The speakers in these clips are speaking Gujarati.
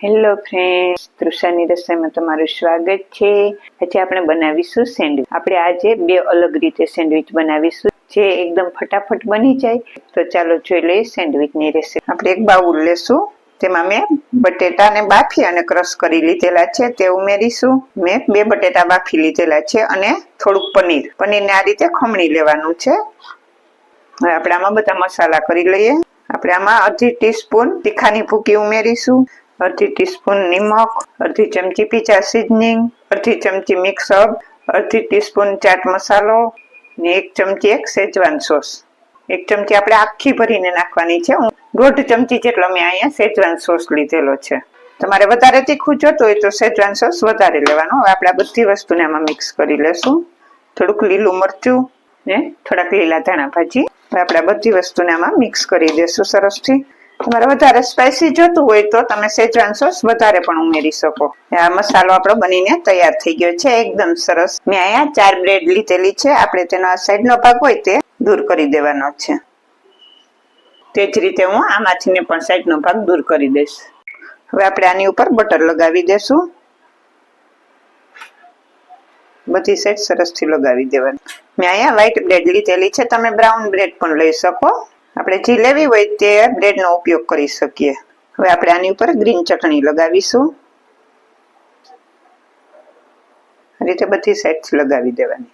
હેલો ફ્રેન્ડ્સ તૃષાની રસોઈમાં તમારું સ્વાગત છે. આજે આપણે બનાવીશું સેન્ડવિચ. આપણે આજે બે અલગ રીતે સેન્ડવિચ બનાવીશું, જે એકદમ ફટાફટ બની જાય. તો ચાલો જોઈ લઈએ સેન્ડવિચની રેસીપી આપણે એક બાઉલ લેશું. તેમાં મેં બટેટાને બાફી અને ક્રશ કરી લીધેલા છે. તે ઉમેરીશું. મેં બે બટેટા બાફી લીધેલા છે અને થોડુંક પનીર. પનીરને આ રીતે ખમણી લેવાનું છે. હવે આપણે આમાં બધા મસાલા કરી લઈએ. આપણે આમાં અડધી ટીસ્પૂન તીખાની ભૂકી ઉમેરીશું. અડધી ટીસ્પૂન નિમક, અડધી ચમચી પીચા સિઝનિંગ અડધી ચમચી મિક્સ અપ અડધી ટીસ્પૂન ચાટ મસાલો ને એક ચમચી એક સેજવાન સોસ એક ચમચી આપણે આખી ભરીને નાખવાની છે. હું દોઢ ચમચી જેટલો મેં અહીંયા સેજવાન સોસ લીધેલો છે. તમારે વધારે તીખું જોતું હોય તો સેજવાન સોસ વધારે લેવાનો. હવે આપણે આ બધી વસ્તુને આમાં મિક્સ કરી લેશું. થોડુંક લીલું મરચું ને થોડાક લીલા ધાણા ભાજી. હવે આપણે આ બધી વસ્તુને આમાં મિક્સ કરી દેશું સરસથી. તમારે વધારે સ્પાઇસી જોતું હોય તો તમે સેજવાન સોસ વધારે પણ ઉમેરી શકો. આ મસાલો આપણો બનીને તૈયાર થઈ ગયો છે, એકદમ સરસ. મેં અહીંયા ચાર બ્રેડ લીધેલી છે, આપણે તેનો આ સાઈડનો ભાગ હોય તે દૂર કરી દેવાનો છે. તે જ રીતે હું આમાંથીને પણ સાઈડનો ભાગ દૂર કરી દઈશ. હવે આપણે આની ઉપર બટર લગાવી દેશું. બધી સાઈડ સરસથી લગાવી દેવાની. મેં અહીંયા વ્હાઈટ બ્રેડ લીધેલી છે, તમે બ્રાઉન બ્રેડ પણ લઈ શકો. આપણે જે લેવી હોય તે બ્રેડનો ઉપયોગ કરી શકીએ. હવે આપણે આની ઉપર ગ્રીન ચટણી લગાવીશું. આ રીતે બધી સાઈડથી લગાવી દેવાની.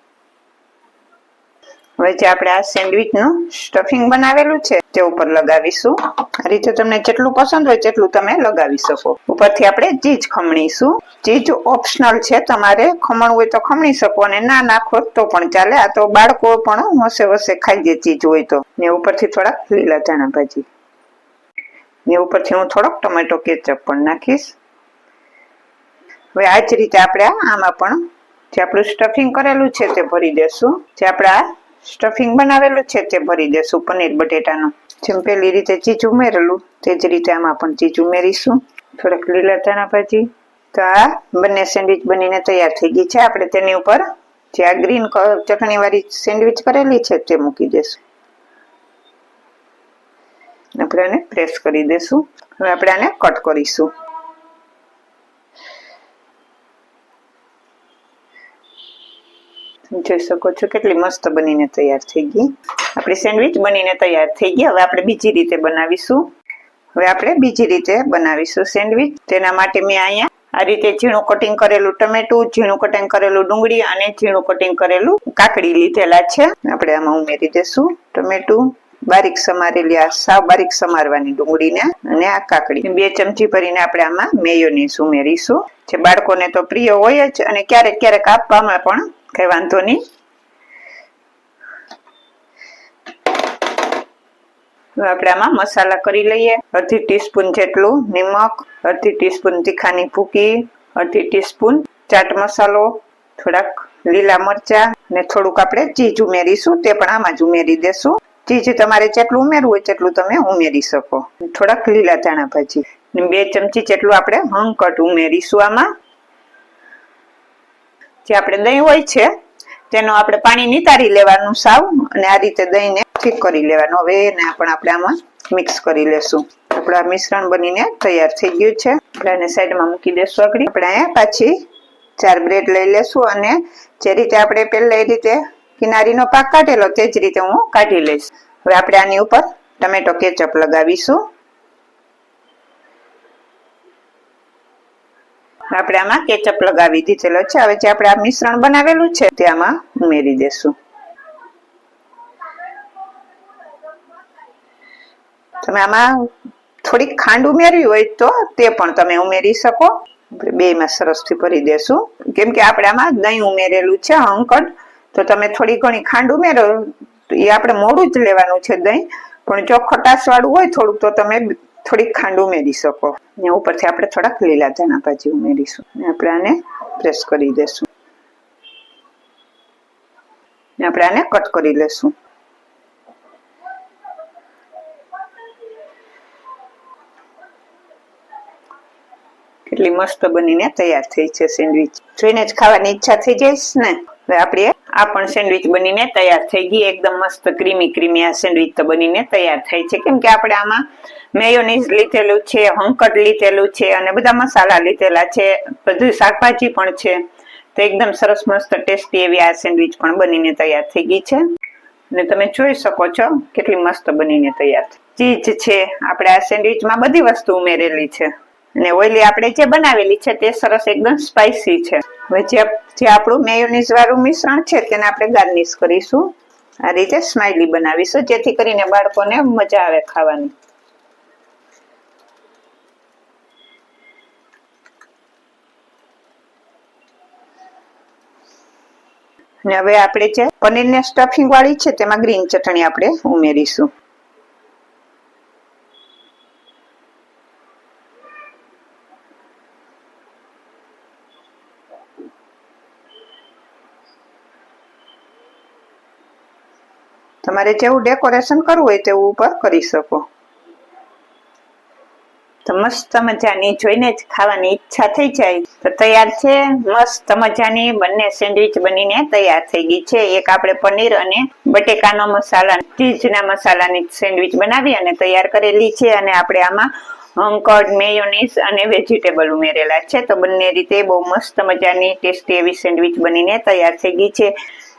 હવે જે આપણે આ સેન્ડવિચનું સ્ટફિંગ બનાવેલું છે, તે ઉપર લગાવીશું. આ રીતે તમને જેટલું પસંદ હોય તેટલું તમે લગાવી શકો. ઉપરથી આપણે ચીજ ખમણીશું. ચીજ ઓપ્શનલ છે, તમારે ખમણવું હોય તો ખમણી શકો અને ના નાખો તો પણ ચાલે. આ તો બાળકો પણ હોશે હોશે ખાઈ જે ચીજ હોય તો. ને ઉપરથી થોડાક લીલા ધાણા ભાજી. ને ઉપરથી હું થોડોક ટમેટો કેચઅપ પણ નાખીશ. હવે આ જ રીતે આપણે આમાં પણ જે આપણું સ્ટફિંગ કરેલું છે, તે ભરી દેશું. જે આપણે સ્ટફિંગ બનાવેલું છે તે ભરી દેશું પનીર બટેટાનું. જેમ પેલી રીતે ચીજ ઉમેરેલું, તે જ રીતે આમાં પણ ચીજ ઉમેરીશું. થોડાક લીલા ધાણા ભાજી, તો આ બંને સેન્ડવિચ બનીને તૈયાર થઈ ગઈ છે. આપણે તેની ઉપર જે આ ગ્રીન ચટણી વાળી સેન્ડવિચ કરેલી છે તે મૂકી દેશું. આપણે આને પ્રેસ કરી દેશું. હવે આપણે આને કટ કરીશું. જોઈ શકો છો કેટલી મસ્ત બનીને તૈયાર થઈ ગઈ. આપણી સેન્ડવિચ બનીને તૈયાર થઈ ગઈ. હવે આપણે બીજી રીતે બનાવીશું. હવે આપણે બીજી રીતે બનાવીશું સેન્ડવિચ. તેના માટે મેં અહીંયા આ રીતે ઝીણું કટિંગ કરેલું ટમેટું, ઝીણું કટિંગ કરેલું ડુંગળી અને ઝીણું કટિંગ કરેલું કાકડી લીધેલા છે. આપણે આમાં ઉમેરી દેશું ટમેટું. બારીક સમારેલી આ સાવ બારીક સમારવાની ડુંગળીને અને આ કાકડી. બે ચમચી ભરીને આપણે આમાં મેયોનીઝ ઉમેરીશું. જે બાળકોને તો પ્રિય હોય જ અને ક્યારેક ક્યારેક આપવામાં પણ કઈ વાંધો નહીં આપણે આમાં મસાલા કરી લઈએ. અડધી ટીસ્પૂન જેટલું નિમક, અડધી ટીસ્પૂન તીખાની ભૂકી, અડધી ટીસ્પૂન ચાટ મસાલો, થોડાક લીલા મરચા ને થોડુંક આપણે ચીજ ઉમેરીશું. તે પણ આમાં જ ઉમેરી દેશું. ચીજ તમારે જેટલું ઉમેરવું હોય તેટલું તમે ઉમેરી શકો. થોડાક લીલા ધાણા ભાજી. બે ચમચી જેટલું આપણે હંકટ ઉમેરીશું આમાં. જે આપણે દહીં હોય છે, તેનો આપણે પાણી નિતારી લેવાનું સાવ અને આ રીતે દહીંને ઠીક કરી લેવાનું. હવે એને પણ આપણે આમાં મિક્સ કરી લેશું. આપણા મિશ્રણ બનીને તૈયાર થઈ ગયું છે. આપણે એને સાઈડમાં મૂકી દેશું આગળ. આપણે પાછી ચાર બ્રેડ લઈ લેશું અને જે રીતે આપણે પહેલા એ રીતે કિનારીનો પાક કાઢેલો, તે જ રીતે હું કાઢી લઈશ. હવે આપણે આની ઉપર ટમેટો કેચઅપ લગાવીશું. આપણે આમાં કેચઅપ લગાવી દીધેલો છે. હવે જે આપણે આ મિશ્રણ બનાવેલું છે તે આમાં ઉમેરી દેશું. તમે આમાં થોડીક ખાંડ ઉમેરવી હોય તો તે પણ તમે ઉમેરી શકો. આપણે બે માં સરસથી ભરી દેશું. કેમ કે આપણે આમાં દહીં ઉમેરેલું છે અંકડ તો તમે થોડી ઘણી ખાંડ ઉમેરો. એ આપણે મોડું જ લેવાનું છે દહીં. પણ જો ખટાશ વાળું હોય થોડુંક તો તમે થોડીક ખાંડ ઉમેરી શકો. ને ઉપરથી આપણે થોડાક લીલા ધાણા ભાજી ઉમેરીશું. ને આપણે આને પ્રેસ કરી દેશું. ને આપણે આને કટ કરી લેશું. કેટલી મસ્ત બનીને તૈયાર થઈ છે સેન્ડવિચ જોઈને જ ખાવાની ઈચ્છા થઈ જઈશ ને? હવે આપણે આ પણ સેન્ડવિચ બનીને તૈયાર થઈ ગઈ. એકદમ મસ્ત ક્રીમી ક્રીમી આ સેન્ડવિચ તો બનીને તૈયાર થઈ છે. કેમ કે આપણે આમાં મેયોનીઝ લીધેલું છે, હંકટ લીધેલું છે અને બધા મસાલા લીધેલા છે. બધું શાકભાજી પણ છે. તો એકદમ સરસ મસ્ત ટેસ્ટી એવી આ સેન્ડવિચ પણ બનીને તૈયાર થઈ ગઈ છે. અને તમે જોઈ શકો છો કેટલી મસ્ત બનીને તૈયાર ચીજ છે. આપણે આ સેન્ડવિચમાં બધી વસ્તુ ઉમેરેલી છે. અને ઓઈલી આપણે જે બનાવેલી છે તે સરસ એકદમ સ્પાઇસી છે. હવે જે જે આપણું મેયોનીઝ વાળું મિશ્રણ છે તેને આપણે ગાર્નિશ કરીશું. આ રીતે સ્માઇલી બનાવીશું, જેથી કરીને બાળકોને મજા આવે ખાવાની. અને હવે આપણે જે પનીરને સ્ટફિંગ વાળી છે તેમાં ગ્રીન ચટણી આપણે ઉમેરીશું. તમારે જેવું ડેકોરેશન કરવું હોય તેવું ઉપર કરી શકો. તો મસ્ત મજાની, જોઈને જ ખાવાની ઈચ્છા થઈ જાય. તો તૈયાર છે, મસ્ત મજાની બંને સેન્ડવિચ બનીને તૈયાર થઈ ગઈ છે. એક આપણે પનીર અને બટેકાનો મસાલા, ચીઝના મસાલાની સેન્ડવિચ બનાવી અને તૈયાર કરેલી છે અને આપણે આમાં અંકડ મેયોનીઝ અને વેજીટેબલ ઉમેરેલા છે. તો બંને રીતે બહુ મસ્ત મજાની ટેસ્ટી એવી સેન્ડવિચ બનીને તૈયાર થઈ ગઈ છે.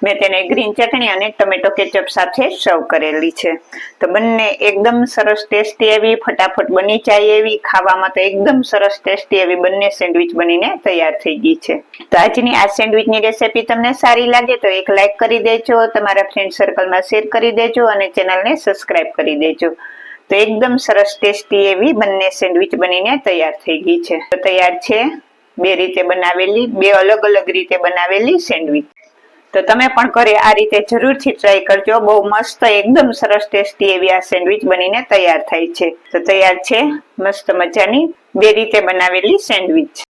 મેં તેને ગ્રીન ચટણી અને ટમેટો કેચઅપ સાથે સર્વ કરેલી છે. તો બંને એકદમ સરસ ટેસ્ટી એવી, ફટાફટ બની જાય એવી, ખાવામાં તો એકદમ સરસ ટેસ્ટી એવી બંને સેન્ડવિચ બનીને તૈયાર થઈ ગઈ છે. તો આજની આ સેન્ડવિચની રેસિપી તમને સારી લાગે તો એક લાઈક કરી દેજો, તમારા ફ્રેન્ડ સર્કલમાં શેર કરી દેજો અને ચેનલને સબસ્ક્રાઇબ કરી દેજો. તો એકદમ સરસ ટેસ્ટી એવી બંને સેન્ડવિચ બનીને તૈયાર થઈ ગઈ છે. તો તૈયાર છે બે રીતે બનાવેલી, બે અલગ અલગ રીતે બનાવેલી સેન્ડવિચ તો તમે પણ ઘરે આ રીતે જરૂરથી ટ્રાય કરજો. બહુ મસ્ત, એકદમ સરસ ટેસ્ટી એવી આ સેન્ડવિચ બનીને તૈયાર થાય છે. તો તૈયાર છે, મસ્ત મજાની, બે રીતે બનાવેલી સેન્ડવિચ.